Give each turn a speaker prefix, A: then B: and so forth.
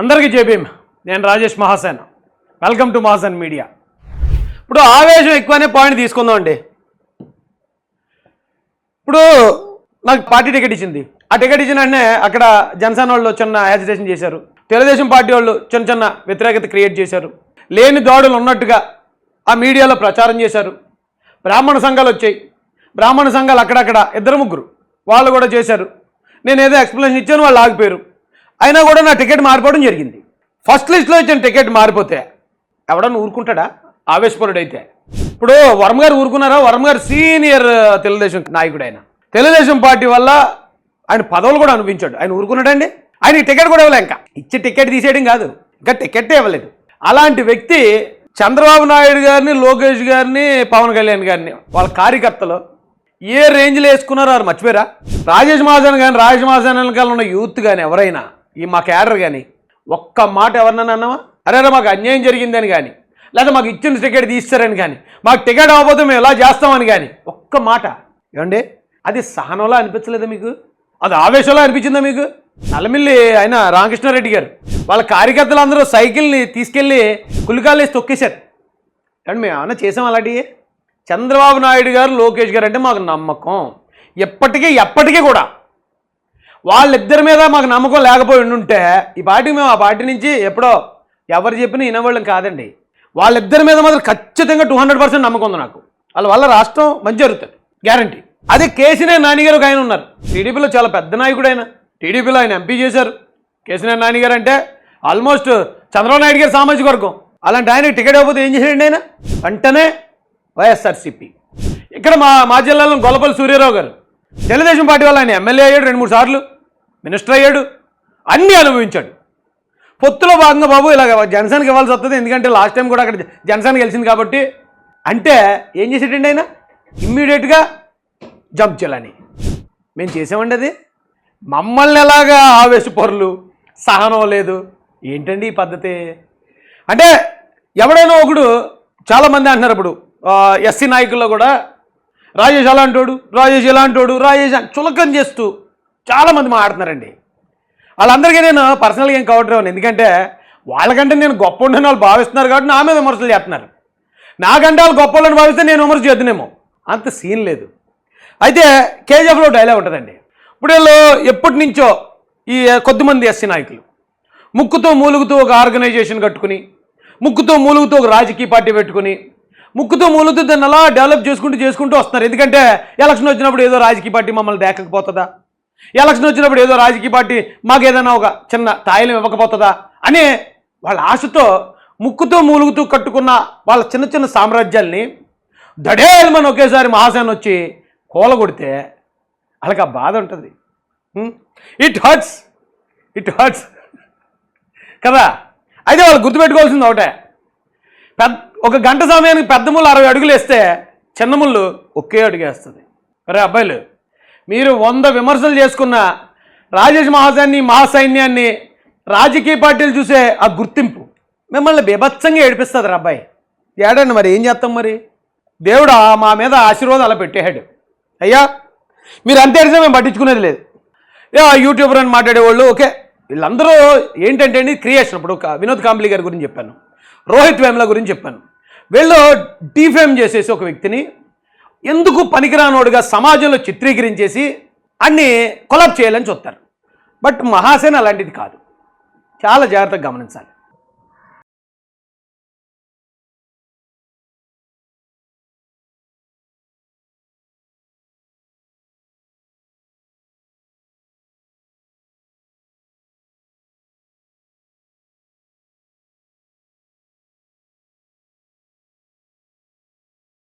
A: అందరికీ చెప్పేం నేను Rajesh Mahasen. Welcome to Mahasen media ఇప్పుడు ఆవేశం ఎక్కువనే పాయింట్ తీసుకుందాం అండి. ఇప్పుడు నాకు పార్టీ టికెట్ ఇచ్చింది. ఆ టికెట్ ఇచ్చిన వెంటనే అక్కడ జనసేన వాళ్ళు చిన్న యాజిటేషన్ చేశారు. తెలుగుదేశం పార్టీ వాళ్ళు చిన్న చిన్న వ్యతిరేకత క్రియేట్ చేశారు. లేని దాడులు ఉన్నట్టుగా ఆ మీడియాలో ప్రచారం చేశారు. బ్రాహ్మణ సంఘాలు వచ్చాయి. బ్రాహ్మణ సంఘాలు అక్కడక్కడ ఇద్దరు ముగ్గురు వాళ్ళు కూడా చేశారు. నేను ఏదో ఎక్స్ప్లెనేషన్ ఇచ్చాను వాళ్ళు ఆగిపోయారు. అయినా కూడా నా టికెట్ మారిపోవడం జరిగింది. ఫస్ట్ లిస్ట్లో ఇచ్చిన టికెట్ మారిపోతే ఎవడన్నా ఊరుకుంటాడా? ఆవేశపరుడైతే. ఇప్పుడు వర్మ గారు ఊరుకున్నారా? వర్మ గారు సీనియర్ తెలుగుదేశం నాయకుడు ఆయన తెలుగుదేశం పార్టీ వల్ల ఆయన పదవులు కూడా అనిపించాడు ఆయన ఊరుకున్నాడండి? ఆయన టికెట్ కూడా ఇవ్వలే ఇంకా. ఇచ్చి టికెట్ తీసేయడం కాదు. ఇంకా టికెట్ ఇవ్వలేదు. అలాంటి వ్యక్తి చంద్రబాబు నాయుడు గారిని లోకేష్ గారిని పవన్ కళ్యాణ్ గారిని వాళ్ళ కార్యకర్తలు ఏ రేంజ్లో వేసుకున్నారో వారు మర్చిపోయారా? రాజేష్ మహాజన్ కానీ రాజేష్ మహాజన్ వెనకాల ఉన్న యూత్ కానీ ఎవరైనా ఈ మా క్యాడర్ కానీ ఒక్క మాట ఎవరినన్నా అన్నావా? అరే మాకు అన్యాయం జరిగిందని కానీ లేదా మాకు ఇచ్చిన టికెట్ తీస్తారని కానీ మాకు టికెట్ అవ్వకపోతే మేము ఎలా చేస్తామని కానీ ఒక్క మాట. ఏమండి? అది సహనంలా అనిపించలేదా మీకు? అది ఆవేశంలో అనిపించిందా మీకు? నల్లమిల్లి ఆయన రామకృష్ణారెడ్డి గారు వాళ్ళ కార్యకర్తలు అందరూ సైకిల్ని తీసుకెళ్ళి కులికాలు వేసి తొక్కేశారు. కానీ మేము ఏమైనా చేసాం అలాంటివి? చంద్రబాబు నాయుడు గారు లోకేష్ గారు అంటే మాకు నమ్మకం. ఎప్పటికీ ఎప్పటికీ కూడా వాళ్ళిద్దరి మీద మాకు నమ్మకం లేకపోయి ఉంటే ఈ పార్టీ మేము ఆ పార్టీ నుంచి ఎప్పుడో ఎవరు చెప్పినా వినవాళ్ళం కాదండి. వాళ్ళిద్దరి మీద మాత్రం ఖచ్చితంగా టూ హండ్రెడ్ పర్సెంట్ నమ్మకం ఉంది నాకు. వాళ్ళ వల్ల రాష్ట్రం మంచి జరుగుతుంది. గ్యారంటీ అదే కేసీనే నానిగారు ఒక ఆయన ఉన్నారు. టీడీపీలో చాలా పెద్ద నాయకుడు ఆయన. టీడీపీలో ఆయన ఎంపీ చేశారు. కేసీనేని నానిగారు అంటే ఆల్మోస్ట్ చంద్రబాబు నాయుడు గారి సామాజిక వర్గం. అలాంటి ఆయనకి టికెట్ ఇవ్వకపోతే ఏం చేసాడండి ఆయన? వెంటనే వైఎస్ఆర్సీపీ. ఇక్కడ మా మా జిల్లాలో గొల్లపల్లి సూర్యారావు గారు. తెలుగుదేశం పార్టీ వల్ల ఆయన ఎమ్మెల్యే అయ్యాడు రెండు మూడు సార్లు. మినిస్టర్ అయ్యాడు. అన్నీ అనుభవించాడు. పొత్తులో భాగంగా బాబు ఇలాగ జనసేనకి ఇవ్వాల్సి వస్తుంది. ఎందుకంటే లాస్ట్ టైం కూడా అక్కడ జనసేన గెలిచింది కాబట్టి. అంటే ఏం చేసేటండి ఆయన? ఇమ్మీడియట్గా జంప్ చేయాలని. మేము చేసామండి అది. మమ్మల్ని ఎలాగా ఆవేశపరులు? సహనం లేదు. ఏంటండి ఈ పద్ధతి? అంటే ఎవడైనా ఒకడు చాలామంది అంటున్నారు ఇప్పుడు. ఎస్సీ నాయకుల్లో కూడా రాజేష్ అలాంటోడు రాజేష్ ఇలాంటోడు రాజేష్ అని చులకం చేస్తూ చాలామంది మాట్లాడుతున్నారండి. వాళ్ళందరికీ నేను పర్సనల్గా ఏం కవర్ అవ్వను ఎందుకంటే వాళ్ళకంటే నేను గొప్ప ఉండని వాళ్ళు భావిస్తున్నారు కాబట్టి నా మీద విమర్శలు చేస్తున్నారు. నాకంటే వాళ్ళు గొప్ప వాళ్ళని భావిస్తే నేను విమర్శ చేద్దునేమో అంత సీన్ లేదు. అయితే కేజీఎఫ్లో డైలాగ్ ఉంటుందండి. ఇప్పుడు వీళ్ళు ఎప్పటి నుంచో ఈ కొద్దిమంది ఎస్సీ నాయకులు. ముక్కుతో మూలుగుతూ ఒక ఆర్గనైజేషన్ కట్టుకుని ముక్కుతో మూలుగుతూ ఒక రాజకీయ పార్టీ పెట్టుకుని ముక్కుతో మూలుగుతూ దాన్ని అలా డెవలప్ చేసుకుంటూ చేసుకుంటూ వస్తున్నారు. ఎందుకంటే ఎలక్షన్ వచ్చినప్పుడు ఏదో రాజకీయ పార్టీ మమ్మల్ని దేకకపోతుందా? ఎలక్షన్ వచ్చినప్పుడు ఏదో రాజకీయ పార్టీ మాకు ఏదైనా ఒక చిన్న తాయిలం ఇవ్వకపోతుందా? అనే వాళ్ళ ఆశతో ముక్కుతో మూలుగుతూ కట్టుకున్న వాళ్ళ చిన్న చిన్న సామ్రాజ్యాల్ని దడేలమని ఒకేసారి మహాసేన వచ్చి కూలగొడితే వాళ్ళకి ఆ బాధ ఉంటుంది. ఇట్ హర్ట్స్ ఇట్ హర్ట్స్ కదా? అయితే వాళ్ళు గుర్తుపెట్టుకోవాల్సింది ఒకటే. పెద్ద ఒక గంట సమయానికి పెద్ద ముళ్ళు అరవై అడుగులు వేస్తే చిన్న ముళ్ళు ఒకే అడుగు వేస్తుంది. అరే అబ్బాయిలు మీరు వంద విమర్శలు చేసుకున్న రాజేష్ మహాసైన్ని మహాసైన్యాన్ని రాజకీయ పార్టీలు చూసే ఆ గుర్తింపు మిమ్మల్ని బీభత్సంగా ఏడిపిస్తుంది రా అబ్బాయి. ఏడండి మరి ఏం చేస్తాం మరి? దేవుడు మా మీద ఆశీర్వాదం అలా పెట్టేశాడు. అయ్యా మీరు అంతే అడిగితే మేము పట్టించుకునేది లేదు. ఏ ఆ యూట్యూబర్ అని మాట్లాడేవాళ్ళు ఓకే. వీళ్ళందరూ ఏంటంటే అండి క్రియేషన్. ఇప్పుడు ఒక వినోద్ కాంబ్లీ గారి గురించి చెప్పాను. రోహిత్ వేమ్ల గురించి చెప్పాను. వీళ్ళు డీఫేమ్ చేసేసి ఒక వ్యక్తిని ఎందుకు పనికిరానోడుగా సమాజంలో చిత్రీకరించేసి అన్ని కొలాబ్ చేయాలని చూస్తారు. బట్ మహాసేన అలాంటిది కాదు. చాలా జాగ్రత్తగా గమనించాలి.